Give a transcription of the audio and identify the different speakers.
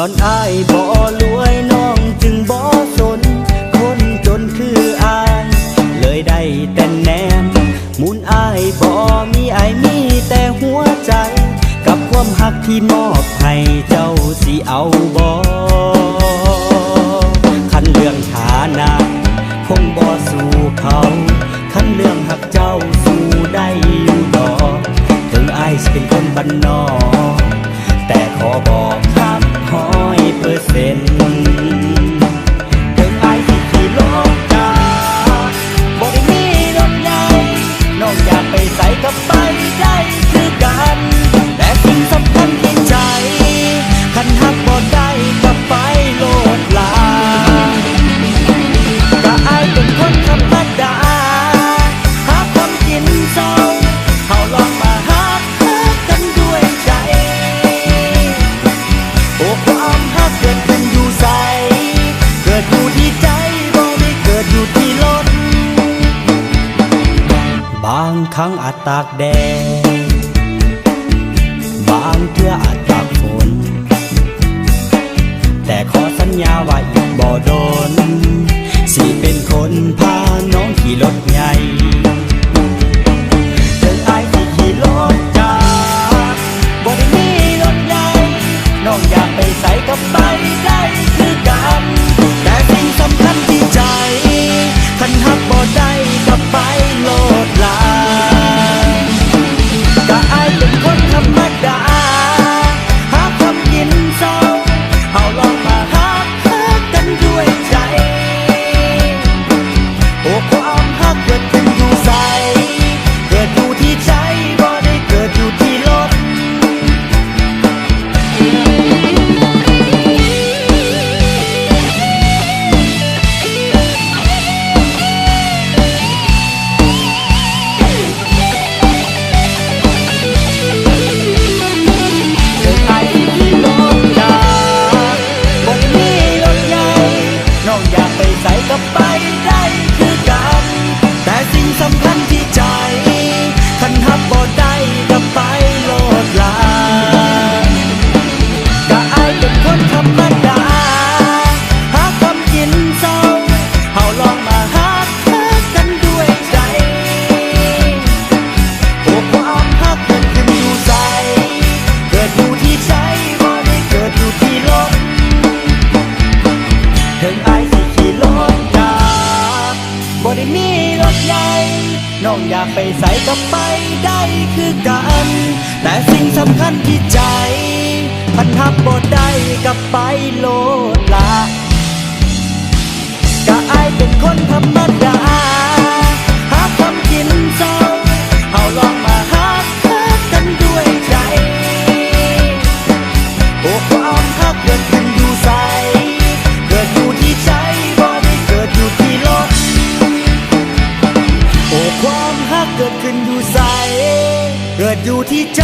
Speaker 1: ย้อนอายบ่รวยน้องจึงบ่สน คนจนคืออาย เลยได้แต่แนมมุนอายบ่มีอายมีแต่หัวใจ กับความหักที่มอบให้เจ้าสิเอาบ่คันเรื่องฐานะคงบ่สู่เขาคันเรื่องหักเจ้าสู่ได้อยู่ดอกถึงอายสิเป็นคนบ้านนอกแต่ขอบ ไปใส่กระเป๋าางอาจตากแดดบางเพื่ออาจตากฝน แต่ขอสัญญาว่าอีกบ่โดน สิเป็นคนพา น้องอยากไปใส่ก็ไปได้คือกัน แต่สิ่งสำคัญที่ใจ พันทับบ่ได้กับไปโลดละกะอายเป็นคนทำ เกิดอยู่ที่ใจ